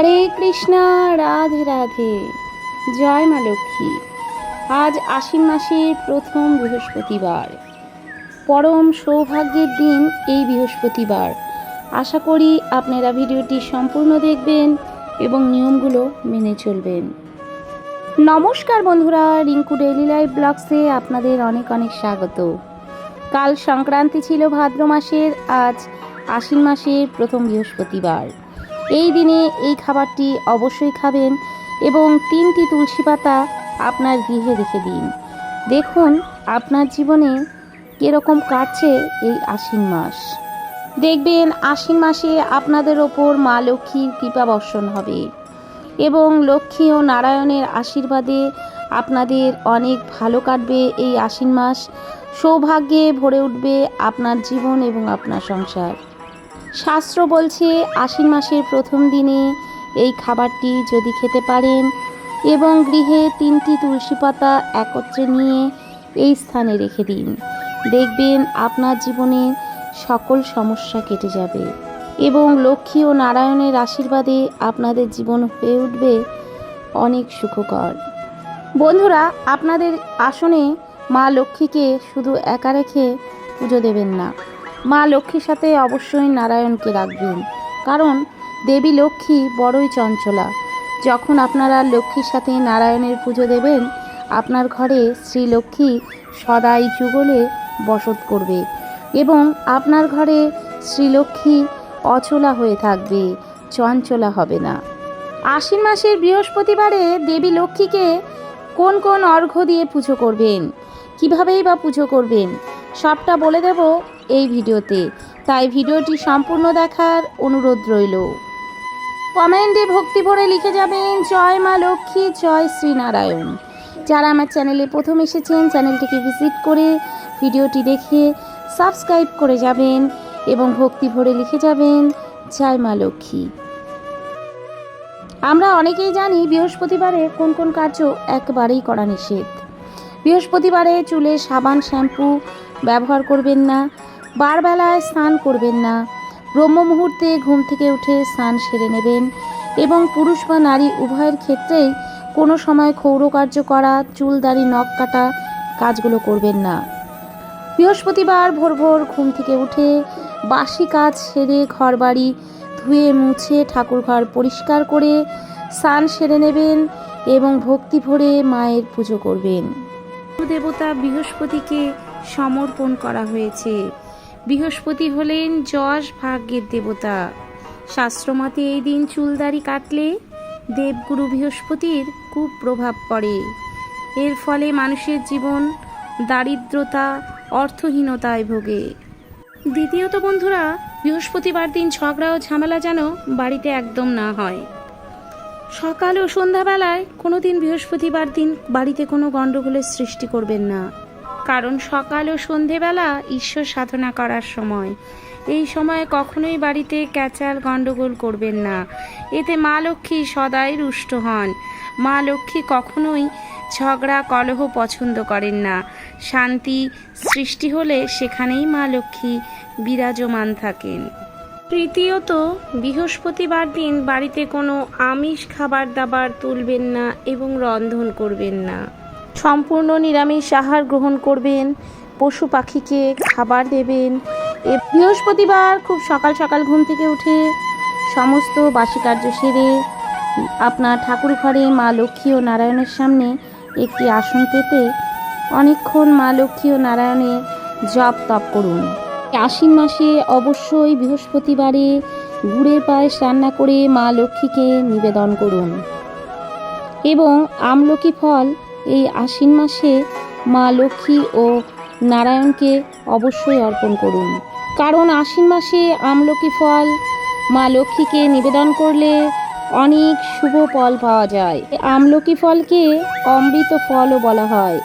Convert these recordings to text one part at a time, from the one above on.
হরে কৃষ্ণ, রাধে রাধে। জয় মা লক্ষ্মী। আজ আশ্বিন মাসের প্রথম বৃহস্পতিবার। পরম সৌভাগ্যের দিন এই বৃহস্পতিবার। আশা করি আপনারা ভিডিওটি সম্পূর্ণ দেখবেন এবং নিয়মগুলো মেনে চলবেন। নমস্কার বন্ধুরা, রিঙ্কু ডেইলি লাইফ ব্লগসে আপনাদের অনেক অনেক স্বাগত। কাল সংক্রান্তি ছিল ভাদ্র মাসের, আজ আশ্বিন মাসের প্রথম বৃহস্পতিবার। এই দিনে এই খাবারটি অবশ্যই খাবেন এবং তিনটি তুলসী পাতা আপনার গৃহে রেখে দিন। দেখুন, আপনার জীবনে কীরকম কাটছে এই আশ্বিন মাস। দেখবেন, আশ্বিন মাসে আপনাদের ওপর মা লক্ষ্মীর কৃপা বর্ষণ হবে এবং লক্ষ্মী ও নারায়ণের আশীর্বাদে আপনাদের অনেক ভালো কাটবে এই আশ্বিন মাস। সৌভাগ্যে ভরে উঠবে আপনার জীবন এবং আপনার সংসার। শাস্ত্র বলছে, আশ্বিন মাসের প্রথম দিনে এই খাবারটি যদি খেতে পারেন এবং গৃহে তিনটি তুলসী পাতা একত্রে নিয়ে এই স্থানে রেখে দিন। দেখবেন আপনার জীবনে সকল সমস্যা কেটে যাবে এবং লক্ষ্মী ও নারায়ণের আশীর্বাদে আপনাদের জীবন হয়ে উঠবে অনেক সুখকর। বন্ধুরা, আপনাদের আসনে মা লক্ষ্মীকে শুধু একা রেখে পুজো দেবেন না মা লক্ষ্মীর সাথে অবশ্যই নারায়ণকে রাখবেন। কারণ দেবী লক্ষ্মী বড়ই চঞ্চলা। যখন আপনারা লক্ষ্মীর সাথে নারায়ণের পুজো দেবেন, আপনার ঘরে শ্রী লক্ষ্মী সদাই যুগলে বসত করবে এবং আপনার ঘরে শ্রীলক্ষ্মী অচলা হয়ে থাকবে, চঞ্চলা হবে না। আশ্বিন মাসের বৃহস্পতিবারে দেবী লক্ষ্মীকে কোন কোন অর্ঘ্য দিয়ে পুজো করবেন? কীভাবেই বা পুজো করবেন? সবটা বলে দেব এই ভিডিওতে। তাই ভিডিওটি সম্পূর্ণ দেখার অনুরোধ রইল। কমেন্টে ভক্তি ভরে লিখে যাবেন, জয় মা লক্ষ্মী, জয় শ্রীনারায়ণ। যারা আমার চ্যানেলে প্রথম এসেছেন, চ্যানেলটিকে ভিজিট করে ভিডিওটি দেখে সাবস্ক্রাইব করে যাবেন এবং ভক্তি ভরে লিখে যাবেন, জয় মা লক্ষ্মী। আমরা অনেকেই জানি বৃহস্পতিবারে কোন কোন কার্য একবারেই করা নিষেধ। বৃহস্পতিবারে চুলে সাবান, শ্যাম্পু ব্যবহার করবেন না, বারবেলায় স্নান করবেন না, ব্রহ্ম মুহূর্তে ঘুম থেকে উঠে স্নান সেরে নেবেন এবং পুরুষ বা নারী উভয়ের ক্ষেত্রেই কোনো সময় ক্ষৌর কার্য করা, চুল দাড়ি, নখ কাটা কাজগুলো করবেন না। বৃহস্পতিবার ভোর ভোর ঘুম থেকে উঠে বাসি কাজ সেরে ঘর বাড়ি ধুয়ে মুছে ঠাকুর ঘর পরিষ্কার করে স্নান সেরে নেবেন এবং ভক্তি ভরে মায়ের পুজো করবেন। দেবতা বৃহস্পতিকে সমর্পণ করা হয়েছে। বৃহস্পতি হলেন যশ ভাগ্যের দেবতা। শাস্ত্রমতে এই দিন চুলদারি কাটলে দেবগুরু বৃহস্পতির খুব প্রভাব পড়ে। এর ফলে মানুষের জীবন দারিদ্রতা, অর্থহীনতায় ভোগে। দ্বিতীয়ত বন্ধুরা, বৃহস্পতিবার দিন ঝগড়া ও ঝামেলা যেন বাড়িতে একদম না হয়। সকাল ও সন্ধ্যাবেলায় কোনো দিন বৃহস্পতিবার দিন বাড়িতে কোনো গণ্ডগোলের সৃষ্টি করবেন না। কারণ সকাল ও সন্ধেবেলা ঈশ্বর সাধনা করার সময়। এই সময় কখনোই বাড়িতে ক্যাচাল গণ্ডগোল করবেন না। এতে মা লক্ষ্মী সদাই রুষ্ট হন। মা লক্ষ্মী কখনোই ঝগড়া, কলহ পছন্দ করেন না। শান্তি, সৃষ্টি হলে সেখানেই মা লক্ষ্মী বিরাজমান থাকেন। তৃতীয়ত, বৃহস্পতিবার দিন বাড়িতে কোনো আমিষ খাবার দাবার তুলবেন না এবং রন্ধন করবেন না। সম্পূর্ণ নিরামিষ আহার গ্রহণ করবেন, পশু পাখিকে খাবার দেবেন। এ বৃহস্পতিবার খুব সকাল সকাল ঘুম থেকে উঠে সমস্ত বাসি কার্য সেরে আপনার ঠাকুর ঘরে মা লক্ষ্মী ও নারায়ণের সামনে একটি আসন পেতে অনেকক্ষণ মা লক্ষ্মী ও নারায়ণের জপ তপ করুন। আশ্বিন মাসে অবশ্যই বৃহস্পতিবারে গুড়ের পায়েস রান্না করে মা লক্ষ্মীকে নিবেদন করুন। এবং আমলকি ফল এই আশ্বিন মাসে মা লক্ষ্মী ও নারায়ণকে অবশ্যই অর্পণ করুন। কারণ আশ্বিন মাসে আমলকি ফল মা লক্ষ্মীকে নিবেদন করলে অনেক শুভ ফল পাওয়া যায়। আমলকি ফলকে অমৃত ফলও বলা হয়।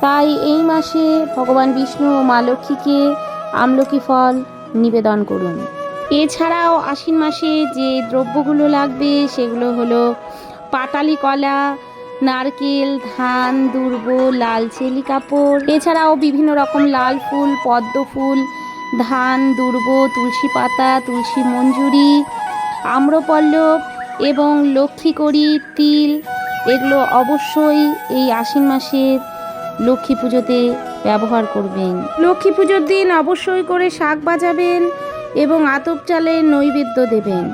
তাই এই মাসে ভগবান বিষ্ণু ও মা লক্ষ্মীকে আমলকি ফল নিবেদন করুন। এছাড়াও আশ্বিন মাসে যে দ্রব্যগুলো লাগবে সেগুলো হলো পাটালি কলা নারকেল, ধান দুর্ব লাল চেলি কাপড়, এছাড়াও বিভিন্ন রকম লাল ফুল, পদ্ম ফুল, ধান দুর্ব তুলসী পাতা, তুলসী মঞ্জুরি আম্রপল্লব এবং লক্ষ্মী কড়ি তিল, এগুলো অবশ্যই এই আশ্বিন মাসের লক্ষ্মী পুজোতে ব্যবহার করবেন। লক্ষ্মী পুজোর দিন অবশ্যই করে শাক বাজাবেন এবং আতপ চালের নৈবেদ্য দেবেন।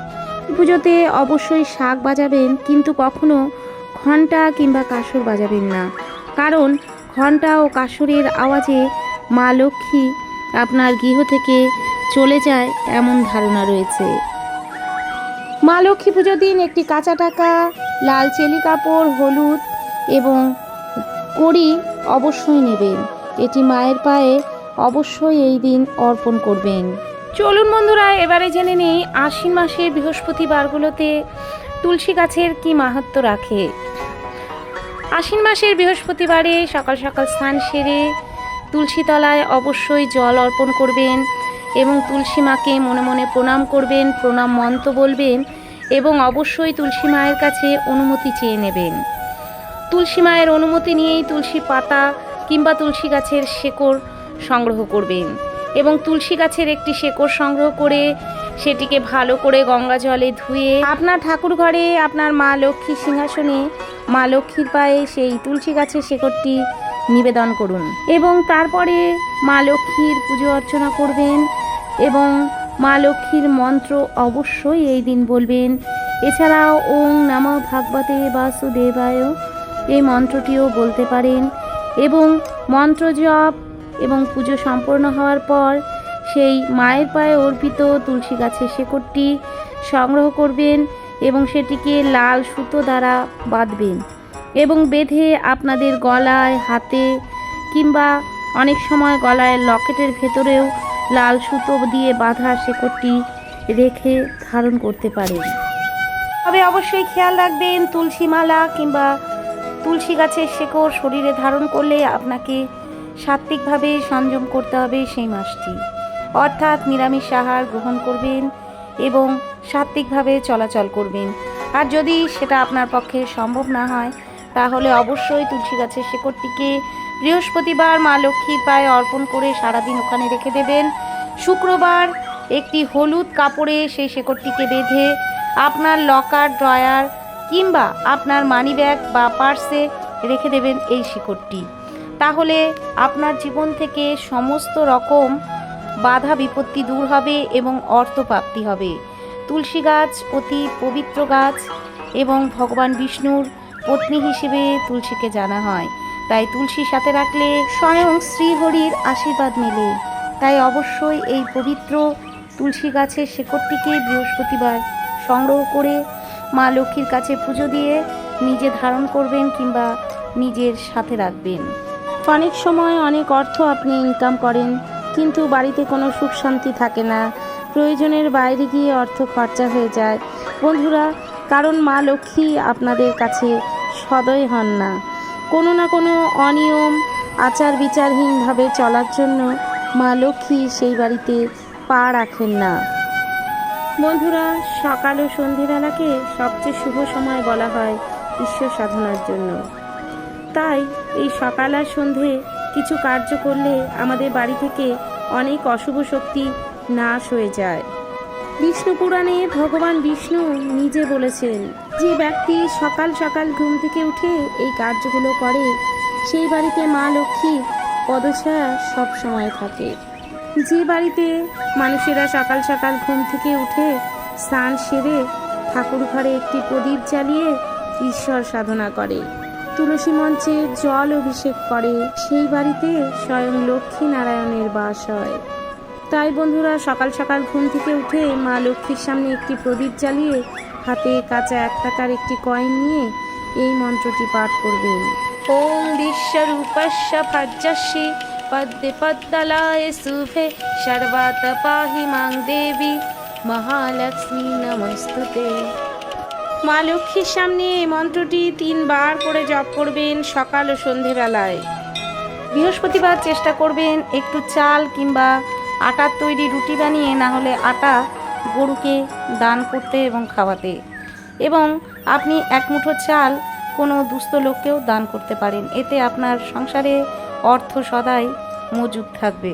পুজোতে অবশ্যই শাক বাজাবেন, কিন্তু কখনো ঘণ্টা কিংবা কাসর বাজাবেন না। কারণ ঘণ্টা ও কাসরের আওয়াজে মা লক্ষ্মী আপনার গৃহ থেকে চলে যায় এমন ধারণা রয়েছে। মা লক্ষ্মী পুজোর দিন একটি কাঁচা টাকা, লাল চেলি কাপড়, হলুদ এবং কড়ি অবশ্যই নেবেন। এটি মায়ের পায়ে অবশ্যই এই দিন অর্পণ করবেন। চলুন বন্ধুরা, এবারে জেনে নেই আশ্বিন মাসের বৃহস্পতিবারগুলোতে তুলসী গাছের কি মাহাত্ম রাখে? আশ্বিন মাসের বৃহস্পতিবারে সকাল সকাল স্নান সেরে তুলসী তলায় অবশ্যই জল অর্পণ করবেন এবং তুলসী মাকে মনে মনে প্রণাম করবেন, প্রণাম মন্ত্র বলবেন এবং অবশ্যই তুলসী মায়ের কাছে অনুমতি চেয়ে নেবেন। তুলসী মায়ের অনুমতি নিয়েই তুলসী পাতা কিংবা তুলসী গাছের শেকড় সংগ্রহ করবেন এবং তুলসী গাছের একটি শেকড় সংগ্রহ করে সেটিকে ভালো করে গঙ্গা জলে ধুয়ে আপনার ঠাকুর ঘরে আপনার মা লক্ষ্মীর সিংহাসনে, মা লক্ষ্মীর পায়ে সেই তুলসী গাছের শেকড়টি নিবেদন করুন এবং তারপরে মা লক্ষ্মীর পুজো অর্চনা করবেন এবং মা লক্ষ্মীর মন্ত্র অবশ্যই এই দিন বলবেন। এছাড়াও ওং নাম ভাগবতে বাসুদেবায় এই মন্ত্রটিও বলতে পারেন এবং মন্ত্র জপ এবং পুজো সম্পন্ন হওয়ার পর সেই মায়ের পায়ে অর্পিত তুলসী গাছের শেকড়টি সংগ্রহ করবেন এবং সেটিকে লাল সুতো দ্বারা বাঁধবেন এবং বেঁধে আপনাদের গলায়, হাতে কিংবা অনেক সময় গলায় লকেটের ভেতরেও লাল সুতো দিয়ে বাঁধা শেকড়টি রেখে ধারণ করতে পারেন। তবে অবশ্যই খেয়াল রাখবেন, তুলসী মালা কিংবা তুলসী গাছের শেকড় শরীরে ধারণ করলে আপনাকে সাত্ত্বিকভাবে সংযম করতে হবে সেই মাসটি। অর্থাৎ নিরামিষ আহার গ্রহণ করবেন এবং সাত্ত্বিকভাবে চলাচল করবেন। আর যদি সেটা আপনার পক্ষে সম্ভব না হয়, তাহলে অবশ্যই তুলসী গাছের শেকড়টিকে বৃহস্পতিবার মা লক্ষ্মীর পায়ে অর্পণ করে সারাদিন ওখানে রেখে দেবেন। শুক্রবার একটি হলুদ কাপড়ে সেই শেকড়টিকে বেঁধে আপনার লকার, ড্রয়ার কিংবা আপনার মানিব্যাগ বা পার্সে রেখে দেবেন এই শিকড়টি। তাহলে আপনার জীবন থেকে সমস্ত রকম বাধা বিপত্তি দূর হবে এবং অর্থপ্রাপ্তি হবে। তুলসী গাছ অতি পবিত্র গাছ এবং ভগবান বিষ্ণুর পত্নী হিসেবে তুলসীকে জানা হয়। তাই তুলসী সাথে রাখলে স্বয়ং শ্রীহরির আশীর্বাদ মেলে। তাই অবশ্যই এই পবিত্র তুলসী গাছের শেকড়টিকে বৃহস্পতিবার সংগ্রহ করে মা লক্ষ্মীর কাছে পুজো দিয়ে নিজে ধারণ করবেন কিংবা নিজের সাথে রাখবেন। অনেক সময় অনেক অর্থ আপনি ইনকাম করেন। কিন্তু বাড়িতে কোনো সুখ শান্তি থাকে না। প্রয়োজনের বাইরে গিয়ে অর্থ খরচা হয়ে যায়। বন্ধুরা, কারণ মা লক্ষ্মী আপনাদের কাছে সদয় হন না। কোনো না কোনো অনিয়ম আচার বিচারহীনভাবে চলার জন্য মা লক্ষ্মী সেই বাড়িতে পা রাখেন না। বন্ধুরা, সকাল ও সন্ধেবেলাকে সবচেয়ে শুভ সময় বলা হয় ঈশ্বর সাধনার জন্য। তাই এই সকাল আর সন্ধে কিছু কার্য করলে আমাদের বাড়ি থেকে অনেক অশুভ শক্তি নাশ হয়ে যায়। বিষ্ণু পুরাণে ভগবান বিষ্ণু নিজে বলেছেন, যে ব্যক্তি সকাল সকাল ঘুম থেকে উঠে এই কার্যগুলো করে, সেই বাড়িতে মা লক্ষ্মী পদছায়া সব সময় থাকে। যে বাড়িতে মানুষেরা সকাল সকাল ঘুম থেকে উঠে স্নান সেরে ঠাকুর ঘরে একটি প্রদীপ জ্বালিয়ে ঈশ্বর সাধনা করে। তুলসী মঞ্চে জল অভিষেক করে, সেই বাড়িতে স্বয়ং লক্ষ্মী নারায়ণের বাস হয়। তাই বন্ধুরা, সকাল সকাল ঘুম থেকে উঠে মা লক্ষ্মীর সামনে একটি প্রদীপ জ্বালিয়ে হাতে কাঁচা এক টাকার একটি কয়েন নিয়ে এই মন্ত্রটি পাঠ করবেন। ওম বিশ্বরূপস্য পদ্মে পদ্মলায় শুভে, সর্বাত পাহি মাং দেবী, মহালক্ষ্মী নমস্তুতে। মা লক্ষ্মীর সামনে এই মন্ত্রটি তিনবার করে জপ করবেন সকাল ও সন্ধেবেলায়। বৃহস্পতিবার চেষ্টা করবেন একটু চাল কিংবা আটার তৈরি রুটি বানিয়ে, না হলে আটা গরুকে দান করতে এবং খাওয়াতে। এবং আপনি এক মুঠো চাল কোনো দুস্থ লোককেও দান করতে পারেন। এতে আপনার সংসারে অর্থ সদাই মজুদ থাকবে।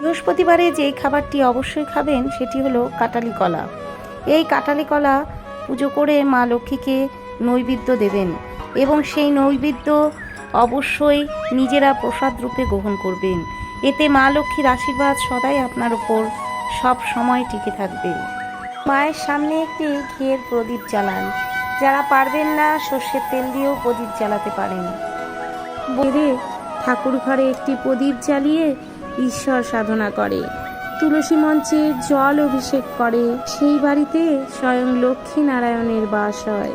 বৃহস্পতিবারে যেই খাবারটি অবশ্যই খাবেন, সেটি হলো কাটালি কলা। এই কাটালি কলা পুজো করে মা লক্ষ্মীকে নৈবেদ্য দেবেন এবং সেই নৈবেদ্য অবশ্যই নিজেরা প্রসাদ রূপে গ্রহণ করবেন। এতে মা লক্ষ্মীর আশীর্বাদ সদাই আপনার উপর সব সময় টিকে থাকবে। মায়ের সামনে একটি ঘিয়ের প্রদীপ জ্বালান। যারা পারবেন না সর্ষের তেল দিয়েও প্রদীপ জ্বালাতে পারেন। বেড়ে ঠাকুর ঘরে একটি প্রদীপ জ্বালিয়ে ঈশ্বর সাধনা করে। তুলসী মঞ্চে জল অভিষেক করে। সেই বাড়িতে স্বয়ং লক্ষ্মী নারায়ণের বাস হয়।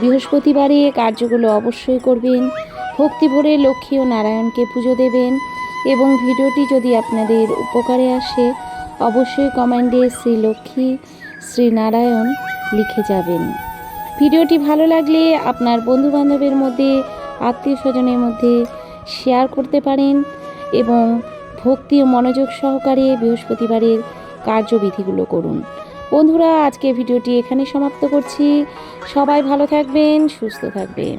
বৃহস্পতিবারে কার্যগুলো অবশ্যই করবেন। ভক্তি ভরে লক্ষ্মী ও নারায়ণকে পুজো দেবেন এবং ভিডিওটি যদি আপনাদের উপকারে আসে, অবশ্যই কমেন্টে শ্রী লক্ষ্মী, শ্রী নারায়ণ লিখে যাবেন। ভিডিওটি ভালো লাগলে আপনার বন্ধু বান্ধবের মধ্যে আত্মীয় স্বজনের মধ্যে শেয়ার করতে পারেন এবং ভক্তি ও মনোযোগ সহকারে বৃহস্পতিবারের কার্যবিধিগুলো করুন। বন্ধুরা আজকে ভিডিওটি এখানে সমাপ্ত করছি। সবাই ভালো থাকবেন, সুস্থ থাকবেন।